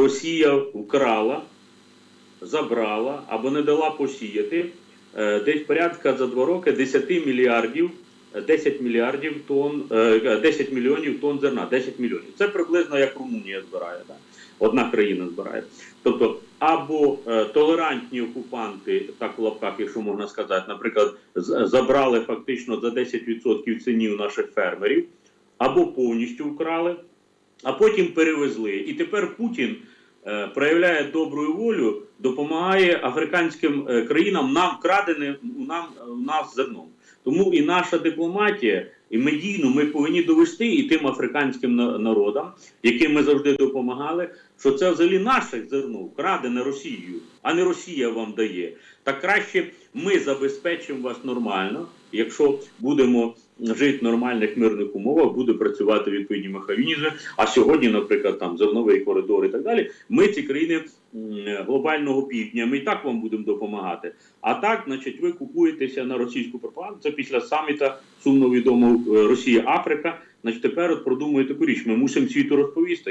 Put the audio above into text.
Росія вкрала, забрала або не дала посіяти е, десь порядка за два роки 10 мільярдів. е, 10 мільярдів тонн, е, 10 мільйонів тонн зерна, 10 мільйонів. Це приблизно як Румунія збирає, да? одна країна збирає. Тобто, або е, толерантні окупанти, так в лапках, якщо можна сказати, наприклад, забрали фактично за 10% цінів наших фермерів, або повністю вкрали, а потім перевезли. І тепер Путін е, проявляє добру волю, допомагає африканським е, країнам нам краденим у нам у нас зерном. Тому і наша дипломатія, і медійно ми повинні довести і тим африканським народам, яким ми завжди допомагали, що це взагалі наше зерно, вкрадене Росією, а не Росія вам дає. Так краще ми забезпечимо вас нормально, якщо будемо жити в нормальних мирних умовах, буде працювати відповідні механізми. А сьогодні, наприклад, там зерновий коридор і так далі. Ми ці країни глобального півдня, ми і так вам будемо допомагати. А так, значить, ви купуєтеся на російську пропаганду. Це після саміта сумно відомого е, Росія Африка. Значить, тепер от продумує таку річ. Ми мусимо світу розповісти.